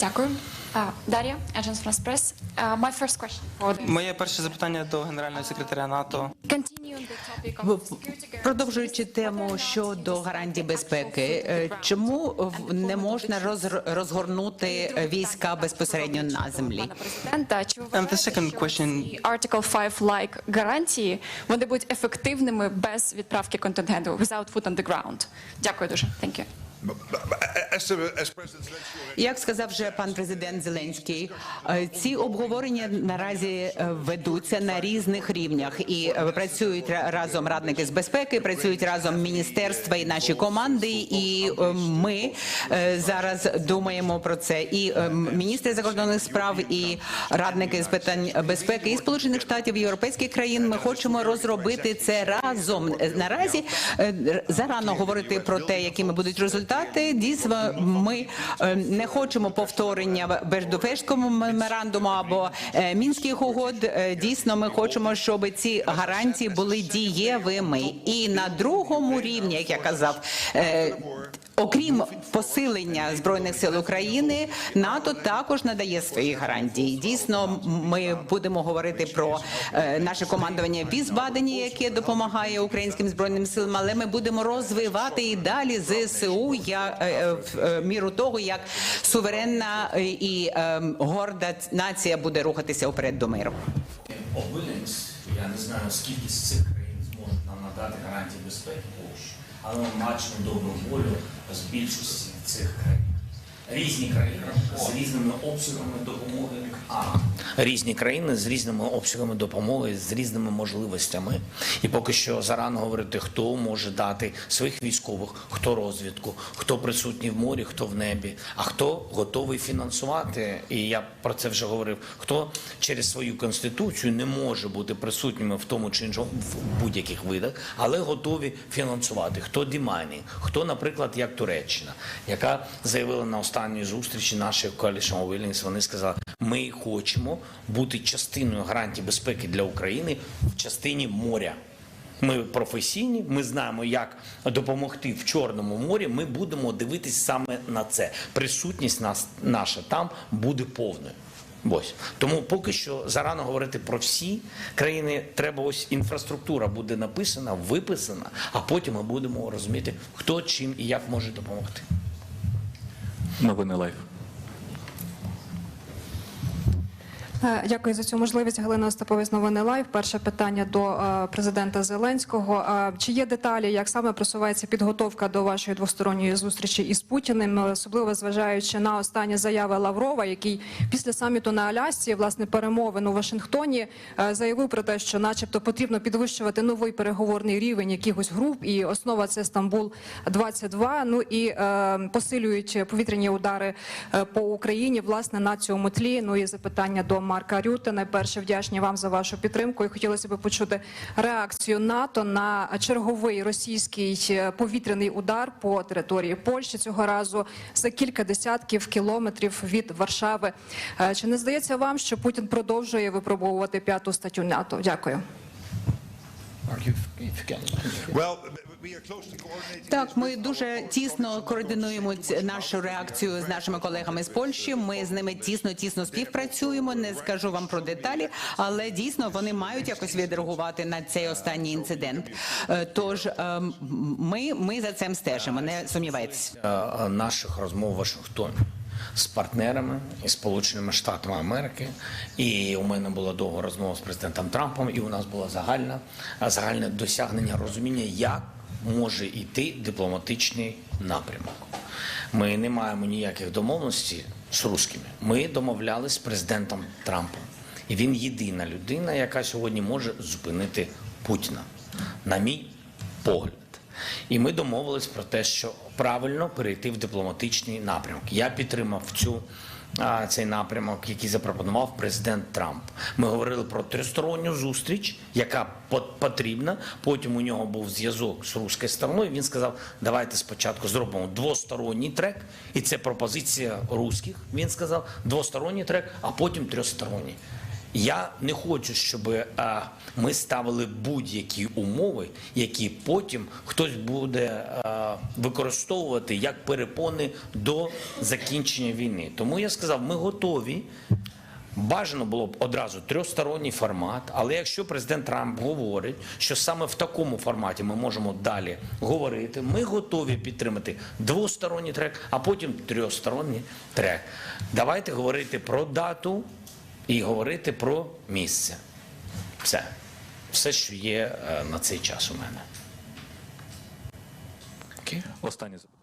Дякую. Дар'я, Agence France Press. My first question Моє перше запитання до генерального секретаря НАТО. Продовжуючи тему щодо гарантій безпеки, е, чому в- не можна роз- розгорнути війська безпосередньо на землі? And the second question- Article 5-like гарантії вони будуть ефективними без відправки контингенту, without foot on the ground? Дякую дуже. Thank you. Як сказав вже пан президент Зеленський, е, ці обговорення наразі е, ведуться на різних рівнях і е, працюють разом радники з безпеки, працюють разом міністерства і наші команди. І ми зараз думаємо про це. І міністри закордонних справ, і радники з питань безпеки і сполучених штатів і європейських країн. Ми хочемо розробити це разом. Наразі зарано говорити про те, якими будуть результати. Дійсно, ми е, не хочемо повторення Беждуфештського меморандуму або е, мінських угод. Е, Дійсно, ми хочемо, щоб ці гарантії були дієвими. І на другому рівні, як я казав. Окрім посилення збройних сил України, НАТО також надає свої гарантії. Дійсно, ми будемо говорити про е, наше командування Візбадені, яке допомагає українським збройним силам. Але ми будемо розвивати і далі ЗСУ я е, е, в міру того, як суверенна і горда нація буде рухатися вперед до миру. Обилянськ, я не знаю, скільки з цих країн зможуть нам надати гарантії безпеки Польщі, але ми бачимо добру волю з більшості цих країн. Різні країни з різними обсягами допомоги. А різні країни з різними обсягами допомоги, з різними можливостями. І поки що зарано говорити, хто може дати своїх військових, хто розвідку, хто присутній в морі, хто в небі, а хто готовий фінансувати. І я про це вже говорив. Хто через свою конституцію не може бути присутніми в тому чи іншому в будь-яких видах, але готові фінансувати. Хто демайнінг, хто, наприклад, як Туреччина, яка заявила на останній зустрічі нашої Coalition of вони сказали, ми хочемо бути частиною гарантій безпеки для України в частині моря. Ми професійні, ми знаємо, як допомогти в Чорному морі. Ми будемо дивитись саме на це. Присутність нас наша там буде повною. Ось тому поки що зарано говорити про всі країни. Треба ось інфраструктура буде написана, виписана, а потім ми будемо розуміти, хто чим і як може допомогти. Новини лайф. Дякую за цю можливість. Галина Остаповець, новини лайв. Перше питання до е, президента Зеленського. Е, Чи є деталі, як саме просувається підготовка до вашої двосторонньої зустрічі із Путіним, е, особливо зважаючи на останні заяви Лаврова, який після саміту на Алясці, власне, перемовин у Вашингтоні, е, заявив про те, що, начебто, потрібно підвищувати новий переговорний рівень якихось груп, і основа це Стамбул 22 Ну і е, посилюють повітряні удари е, по Україні, власне, на цьому тлі. Ну і запитання до Марка Рюти. Найперше вдячні вам за вашу підтримку. І хотілося б почути реакцію НАТО на черговий російський е, повітряний удар по території Польщі цього разу за кілька десятків кілометрів від Варшави. Е, Чи не здається вам, що Путін продовжує випробовувати п'яту статтю НАТО? Дякую. Так, ми дуже тісно координуємо нашу реакцію з нашими колегами з Польщі. Ми з ними тісно тісно співпрацюємо. Не скажу вам про деталі, але дійсно вони мають якось відреагувати на цей останній інцидент. Е, Тож ем, ми, ми за цим стежимо. Не сумнівайтеся. е, наших розмов в Вашингтоні з партнерами і Сполученими Штатами Америки. І у мене була довга розмова з президентом Трампом, і у нас було загальне, загальне досягнення розуміння, як може йти дипломатичний напрямок. Ми не маємо ніяких домовленостей з русскими. Ми домовлялися з президентом Трампом. І він єдина людина, яка сьогодні може зупинити Путіна. На мій погляд. І ми домовились про те, що правильно перейти в дипломатичний напрямок. Я підтримав цю. Цей напрямок, який запропонував президент Трамп, ми говорили про тристоронню зустріч, яка по- потрібна. Потім у нього був зв'язок з руською стороною. Він сказав: давайте спочатку зробимо двосторонній трек, і це пропозиція русських. Він сказав двосторонній трек, а потім трьохсторонній. Я не хочу, щоб е, ми ставили будь-які умови, які потім хтось буде е, використовувати як перепони до закінчення війни. Тому я сказав, ми готові. Бажано було б одразу трьохсторонній формат, але якщо президент Трамп говорить, що саме в такому форматі ми можемо далі говорити, ми готові підтримати двосторонній трек, а потім трьохсторонній трек. Давайте говорити про дату і говорити про місце. Все. Все, що є е, на цей час у мене. Останнє запитання.